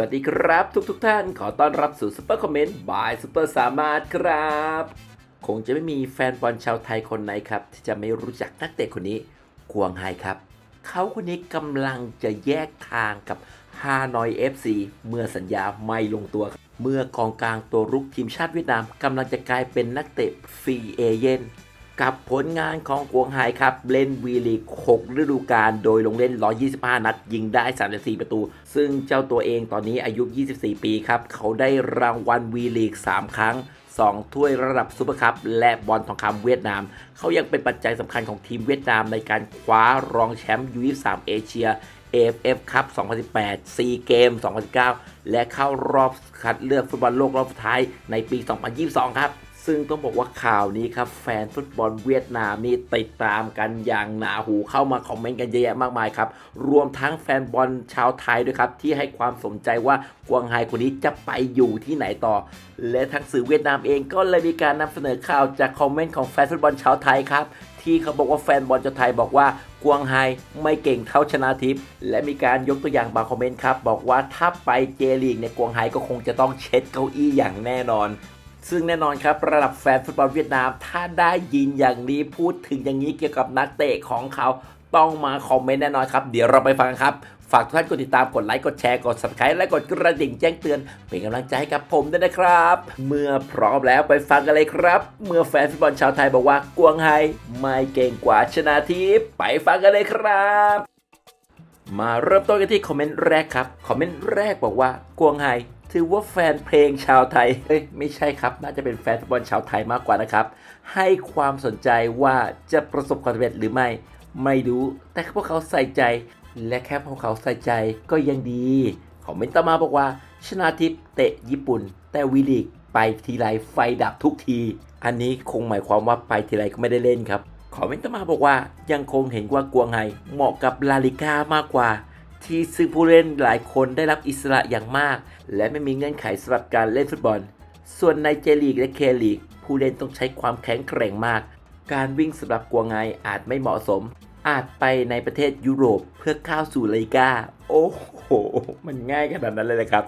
วัสดีครับทุกทุกๆท่านขอต้อนรับสู่ซุปเปอร์คอมเมนต์บายซุปเปอร์สามารถครับ คงจะไม่มีแฟนบอลชาวไทยคนไหนครับ ที่จะไม่รู้จักนักเตะคนนี้กวางไฮครับ เขาคนนี้กำลังจะแยกทางกับฮานอย FC เมื่อสัญญาไม่ลงตัว เมื่อกองกลางตัวรุกทีมชาติเวียดนามกำลังจะกลายเป็นนักเตะฟรีเอเย่น กับผลงานของกวงไฮครับ เล่นวีลีก 6 ฤดูกาลโดยลงเล่น 125 นัด ยิงได้ 34 ประตู ซึ่งเจ้าตัวเองตอนนี้อายุ 24 ปีครับ เขาได้รางวัลวีลีก 3 ครั้ง 2 ถ้วยระดับซูเปอร์คัพและบอลทองคำเวียดนาม เขายังเป็นปัจจัยสำคัญของทีมเวียดนามในการคว้ารองแชมป์ยู23เอเชีย AFF คัพ2018 ซีเกม 2019 และเข้ารอบคัดเลือกฟุตบอลโลกรอบสุดท้ายในปี 2022 ครับ ซึ่งต้องบอกว่าข่าวนี้ครับ แฟนฟุตบอลเวียดนามนี่ติดตามกันอย่างหนาหูเข้ามาคอมเมนต์กันเยอะแยะมากมายครับ รวมทั้งแฟนบอลชาวไทยด้วยครับ ที่ให้ความสนใจว่ากวางไฮคนนี้จะไปอยู่ที่ไหนต่อ และทางสื่อเวียดนามเองก็เลยมีการนำเสนอข่าวจากคอมเมนต์ของแฟนฟุตบอลชาวไทยครับที่เขาบอกว่าแฟนบอลชาวไทยบอกว่ากวางไฮไม่เก่งเท่าชนะทิพย์และมีการยกตัวอย่างบางคอมเมนต์ครับ บอกว่าถ้าไปเจลีกในยกวางไฮก็คงจะต้องเช็ดเก้าอี้อย่างแน่นอน ซึ่งแน่นอนครับระดับแฟนฟุตบอลเวียดนาม ถ้าได้ยินอย่างนี้พูดถึงอย่างนี้เกี่ยวกับนักเตะของเขาต้องมาคอมเมนต์แน่นอนครับ เดี๋ยวเราไปฟังครับ ฝากทุกท่านกดติดตามกดไลค์กดแชร์กด subscribe และกดกระดิ่งแจ้งเตือน เป็นกำลังใจให้กับผมด้วยนะครับ เมื่อพร้อมแล้วไปฟังกันเลยครับ เมื่อแฟนฟุตบอลชาวไทยบอกว่ากวางไฮไม่เก่งกว่าชนาทิพไปฟังกันเลยครับ มาเริ่มต้นกันที่คอมเมนต์แรกครับ คอมเมนต์แรกบอกว่ากวงไฮถือว่าแฟนเพลงชาวไทย เอ้ยไม่ใช่ครับ น่าจะเป็นแฟนฟุตบอลชาวไทยมากกว่านะครับ ให้ความสนใจว่าจะประสบความสำเร็จหรือไม่ ไม่รู้ แต่พวกเขาใส่ใจ และแค่พวกเขาใส่ใจก็ยังดี คอมเมนต์ต่อมาบอกว่า ชนาทิพเตะญี่ปุ่น แต่วีลีกไปทีไรไฟดับทุกที อันนี้คงหมายความว่าไปทีไรก็ไม่ได้เล่นครับ คอมเมนต์ต่อมาบอกว่ายังคงเห็นว่ากวงไฮเหมาะกับลาลิก้ามากกว่า ที่ซึ่งผู้เล่นหลายคนได้รับอิสระอย่างมาก และไม่มีเงื่อนไขสำหรับการเล่นฟุตบอล ส่วนในเจลีกและเคลีกผู้เล่นต้องใช้ความแข็งแกร่งมาก การวิ่งสำหรับกวงไงอาจไม่เหมาะสม อาจไปในประเทศยุโรปเพื่อเข้าสู่ลาลิก้า โอ้โห มันง่ายขนาดนั้นเลยนะครับ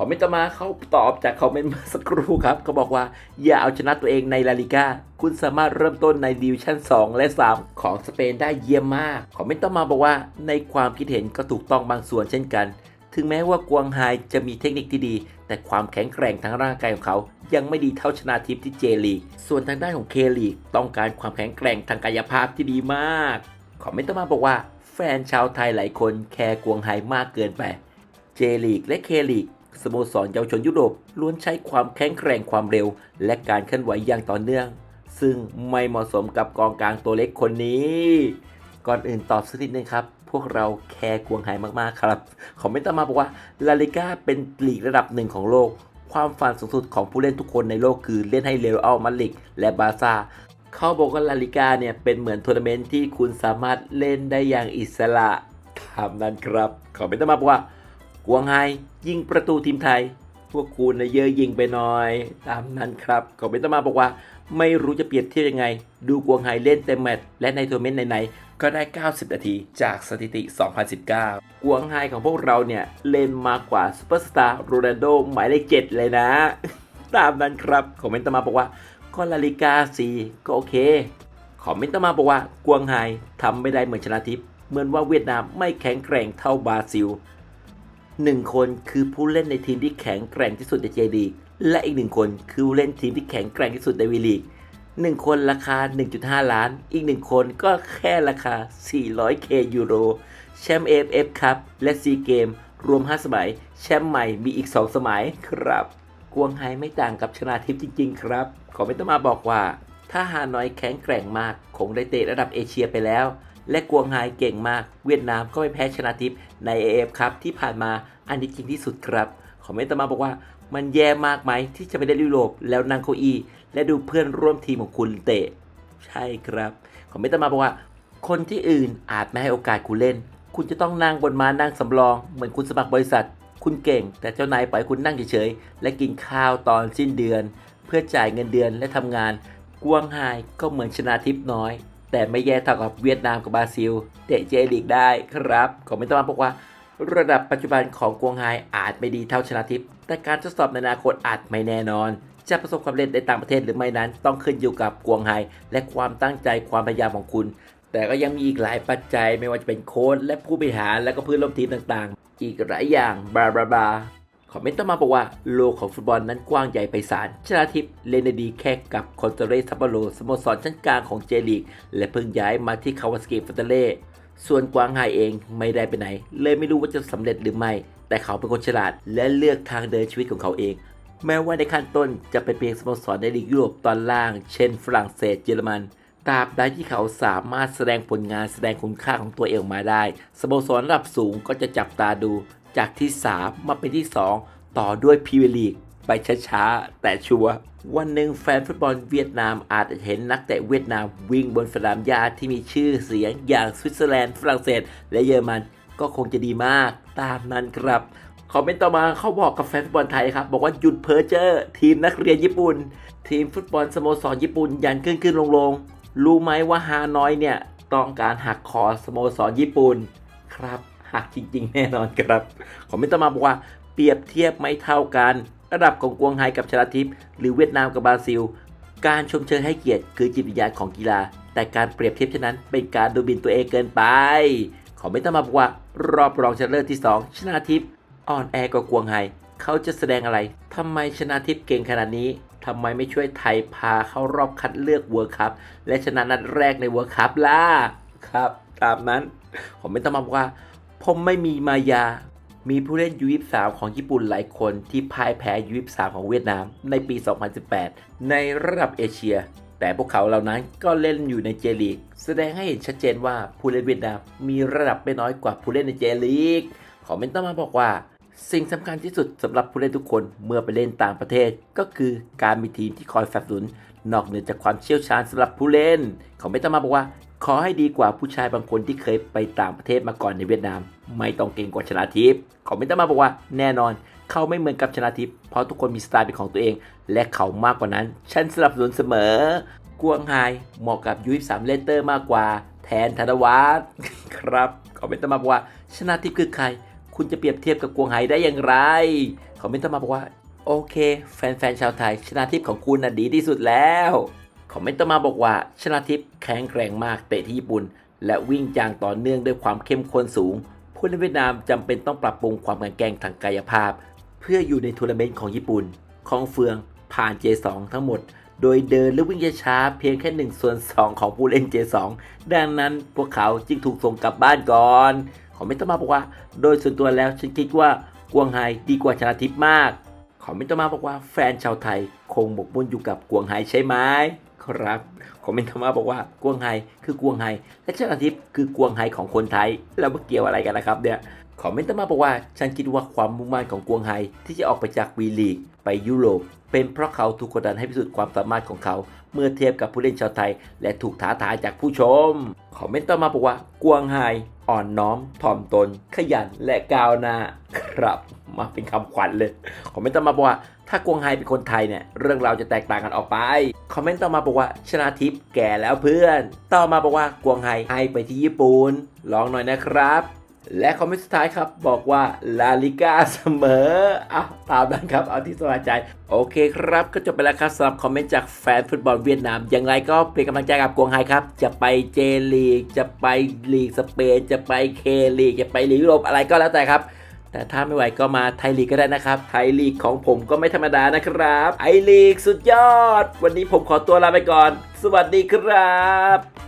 คอมเมนต์ต่อมาเขาตอบจากคอมเมนต์เมื่อสักครู่ครับเขาบอกว่าอย่าเอาชนะตัวเองในลาลิก้าคุณสามารถเริ่มต้นในดิวชั่น 2 และ 3 ของสเปนได้เยี่ยมมาก คอมเมนต์ต่อมาบอกว่าในความคิดเห็นก็ถูกต้องบางส่วนเช่นกัน ถึงแม้ว่ากวางไฮจะมีเทคนิคที่ดี แต่ความแข็งแกร่งทางร่างกายของเขา ยังไม่ดีเท่าชนาทิพย์ที่เจลีก ส่วนทางด้านของเคลีกต้องการความแข็งแกร่งทางกายภาพที่ดีมาก คอมเมนต์ต่อมาบอกว่า แฟนชาวไทยหลายคนแคร์กวงไฮมากเกินไป เจลีกและเคลีก สโมสรเยาวชนยุโรปล้วนใช้ความแข็งแกร่งความเร็ว และการเคลื่อนไหวอย่างต่อเนื่อง ซึ่งไม่เหมาะสมกับกองกลางตัวเล็กคนนี้ ก่อนอื่นตอบสักนิดนึงครับ พวกเราแคร์กวงไฮมากๆครับ คอมเมนต์ต่อมาบอกว่าลาลิก้าเป็นลีกระดับหนึ่งของโลก ความฝันสูงสุดของผู้เล่นทุกคนในโลกคือเล่นให้เรอัลมาดริดและบาร์ซ่าเขาบอกว่าลาลิกาเนี่ยเป็นเหมือนทัวร์นาเมนต์ที่คุณสามารถเล่นได้อย่างอิสระตามนั้นครับขอเป็นต้นมาบอกว่า กวงไฮยิงประตูทีมไทย พวกคุณนะเยอะยิงไปหน่อย ตามนั้นครับขอเป็นต้นมาบอกว่า ไม่รู้จะเปรียบเทียบยังไง ดูกวงไฮเล่นเต็มแมตช์และในทัวร์นาเมนต์ไหนๆ ก็ได้ 90 นาทีจากสถิติ 2019 กวงไฮของพวกเราเนี่ย เล่นมากกว่าซูเปอร์สตาร์โรนัลโดหมายเลขเจ็ดเลยนะ ตามนั้นครับคอมเมนต์ต่อมาบอกว่าก็ลาลิกาสีก็โอเคคอมเมนต์ต่อมาบอกว่ากวางไฮทำไม่ได้เหมือนชนะทิพย์เหมือนว่าเวียดนามไม่แข็งแกร่งเท่าบราซิล หนึ่งคนคือผู้เล่นในทีมที่แข็งแกร่งที่สุดในเจดีและอีกหนึ่งคนคือผู้เล่นทีมที่แข็งแกร่งที่สุดในวีลีกหนึ่งคนราคา 1.5 ล้าน อีกหนึ่งคนก็แค่ราคา 400k ยูโร แชมป์ AFF ครับ และซีเกม รวม 5 สมัย แชมป์ใหม่มีอีก 2 สมัยครับ กวงไฮไม่ต่างกับชนาทิพย์จริง ๆ ครับ ขอไม่ต้องมาบอกว่า ถ้าฮานอยแข็งแกร่งมาก คงได้เตะระดับเอเชียไปแล้ว และกวงไฮเก่งมาก เวียดนามก็ไม่แพ้ชนาทิพใน AF ครับที่ผ่านมาอันนี้จริงที่สุดครับขอไม่ต้อมาบอกว่ามันแย่มากไหมที่จะไปได้ยุโรปแล้วนั่งเก้าอี้และดูเพื่อนร่วมทีมของคุณเตะ ใช่ครับขอไม่ต้อมาบอกว่า คนที่อื่นอาจไม่ให้โอกาสคุณเล่น คุณจะต้องนั่งบนม้านั่งสำรอง เหมือนคุณสมัครบริษัท คุณเก่ง แต่เจ้านายปล่อยคุณนั่งเฉยๆและกินข้าวตอนสิ้นเดือน เพื่อจ่ายเงินเดือนและทำงานกวางไฮก็เหมือนชนาทิพน้อย แต่ไม่แย่เท่ากับเวียดนามกับบราซิลเตะเจลีกได้ครับขอไม่ต้องมาบอกว่า ระดับปัจจุบันของกวงไฮอาจไม่ดีเท่าชนะทิพย์แต่การทดสอบในอนาคตอาจไม่แน่นอน จะประสบความสำเร็จในต่างประเทศหรือไม่นั้น ต้องขึ้นอยู่กับกวงไฮและความตั้งใจความพยายามของคุณ แต่ก็ยังมีอีกหลายปัจจัยไม่ว่าจะเป็นโค้ชและผู้บริหารและก็เพื่อนร่วมทีมต่างๆ อีกหลายอย่างบลาบาบา คอมเมนต์ต่อมาบอกว่าโลกของฟุตบอลนั้นกว้างใหญ่ไพศาลชนาทิพย์เลนได้ดีแค่กับคอนเตเรซัปโปโรสโมสรชั้นกลางของเจลีก และเพิ่งย้ายมาที่คาวาสกิฟัตเตเล่ส่วนกวางไฮเองไม่ได้ไปไหน เลยไม่รู้ว่าจะสำเร็จหรือไม่ แต่เขาเป็นคนฉลาด และเลือกทางเดินชีวิตของเขาเอง แม้ว่าในขั้นต้นจะเป็นเพียงสโมสรในลีกยุโรปตอนล่าง เช่น ฝรั่งเศสเยอรมันตราบใดที่เขาสามารถแสดงผลงานแสดงคุณค่าของตัวเองมาได้สโมสรระดับสูงก็จะจับตาดู จากที่ 3 มาเป็นที่ 2 ต่อด้วยพรีเมียร์ลีก ไปช้าๆ แต่ชัวร์วันหนึ่งแฟนฟุตบอลเวียดนามอาจจะเห็นนักเตะเวียดนามวิ่งบนสนามหญ้าที่มีชื่อเสียงอย่างสวิตเซอร์แลนด์ฝรั่งเศส และเยอรมันก็คงจะดีมากตามนั้นครับคอมเมนต์ต่อมาเขาบอกกับแฟนฟุตบอลไทยครับ บอกว่าหยุดเพ้อเจ้อทีมนักเรียนญี่ปุ่น ทีมฟุตบอลสโมสรญี่ปุ่น ยันขึ้นขึ้นลงลงรู้ไหมว่าฮานอยเนี่ย ต้องการหักคอสโมสรญี่ปุ่น ครับ หักจริงๆ แน่นอนครับคอมเมนต์ต่อมาบอกว่าเปรียบเทียบไม่เท่ากัน ระดับของกวงไฮกับชลาทิพย์หรือเวียดนามกับบราซิล การชมเชยให้เกียรติคือจิตวิญญาณของกีฬา แต่การเปรียบเทียบเช่นนั้น เป็นการดูบินตัวเองเกินไปขอไม่ต้อมาบอกว่ารอบรองชนะเลิศที่ 2 ชนะทิพย์อ่อนแอกว่ากวงไฮเขาจะแสดงอะไรทำไมชนะทิพย์เก่งขนาดนี้ทำไมไม่ช่วยไทยพาเข้ารอบคัดเลือกเวิร์คัพและชนะนัดแรกในเวิร์คัพล่ะครับ ตามนั้นผมไม่ต้องมาบอกว่า ผมไม่มีมายา มีผู้เล่นยูยิบสามของญี่ปุ่นหลายคนที่พ่ายแพ้ยูยิบสามของเวียดนามในปี 2018 ในระดับเอเชีย แต่พวกเขาเหล่านั้นก็เล่นอยู่ในเจลีก แสดงให้เห็นชัดเจนว่าผู้เล่นเวียดนามมีระดับไม่น้อยกว่าผู้เล่นในเจลีกขอเมนต์ต่อมาบอกว่าสิ่งสำคัญที่สุดสำหรับผู้เล่นทุกคนเมื่อไปเล่นต่างประเทศ ก็คือการมีทีมที่คอยสนับสนุน นอกเหนือจากความเชี่ยวชาญสำหรับผู้เล่น เขาไม่ต้องมาบอกว่า ขอให้ดีกว่าผู้ชายบางคนที่เคยไปต่างประเทศมาก่อนในเวียดนาม ไม่ต้องเก่งกว่าชนาทิพย์ขาไม่ต้องมาบอกว่าแน่นอน เขาไม่เหมือนกับชนาทิพย์เพราะทุกคนมีสไตล์เป็นของตัวเอง และเขามากกว่านั้น ฉันสนับสนุนเสมอกวงไฮเหมาะกับยูสามเลเตอร์มากกว่า แทนธนวัฒน์ครับขาไม่ต้องมาบอกว่าชนาทิพย์คือใคร คุณจะเปรียบเทียบกับกวงไฮได้อย่างไรขาไม่ต้องมาบอกว่าโอเค แฟนๆชาวไทยชนาทิพย์ของคุณน่ะดีที่สุดแล้ว อมเมนต์ต่อมาบอกว่า ชนาทิพย์แข็งแกร่งมากเตะที่ญี่ปุ่น และวิ่งจางต่อเนื่องด้วยความเข้มข้นสูง ผู้เล่นเวียดนามจำเป็นต้องปรับปรุงความแข็งแกร่งทางกายภาพ เพื่ออยู่ในทัวร์นาเมนต์ของญี่ปุ่น ของเฟืองผ่าน J2 ทั้งหมด โดยเดินหรือวิ่งช้าเพียงแค่1ส่วน2 ของผู้เล่น J2 ดังนั้นพวกเขาจึงถูกส่งกลับบ้านก่อนขอไม่ต้องมาบอกว่า โดยส่วนตัวแล้วฉันคิดว่ากวงไฮดีกว่าชนาทิพย์มาก ขอไม่ต้อมาบอกว่าแฟนชาวไทยคงหมกมุ่นอยู่กับกวงไฮใช่ไหมครับคอมเมนต์มาบอกว่ากวงไฮคือกวงไฮและชนาทิพย์คือกวงไฮของคนไทยแล้วมาเกี่ยวอะไรกันนะครับเนี่ยคอมเมนต์มาบอกว่า ฉันคิดว่าความมุ่งมั่นของกวงไฮที่จะออกไปจากวีลีกไปยุโรปเป็นเพราะเขาถูกกดดันให้พิสูจน์ความสามารถของเขา เมื่อเทียบกับผู้เล่นชาวไทย และถูกท้าทายจากผู้ชมคอมเมนต์ต่อมาบอกว่ากวงไฮอ่อนน้อมถ่อมตน ขยันและก้าวหน้าครับ มาเป็นคำขวัญเลยคอมเมนต์ต่อมาบอกว่า ถ้ากวงไฮเป็นคนไทยเนี่ย เรื่องราวจะแตกต่างกันออกไปคอมเมนต์ต่อมาบอกว่าชนาทิพย์แก่แล้วเพื่อน ต่อมาบอกว่ากวงไฮให้ไปที่ญี่ปุ่นลองหน่อยนะครับและคอมเมนต์สุดท้ายครับ บอกว่าลาลิกาเสมอเอาตามนั้นครับ เอาที่สบายใจ โอเคครับ ก็จบไปแล้วครับสำหรับคอมเมนต์จากแฟนฟุตบอลเวียดนาม อย่างไรก็เป็นกำลังใจกับกวงไฮครับ จะไปเจลีก จะไปลีกสเปน จะไปเคลีก จะไปลีกยุโรปอะไรก็แล้วแต่ครับ แต่ถ้าไม่ไหวก็มาไทยลีกก็ได้นะครับ ไทยลีกของผมก็ไม่ธรรมดานะครับไอลีกสุดยอด วันนี้ผมขอตัวลาไปก่อน สวัสดีครับ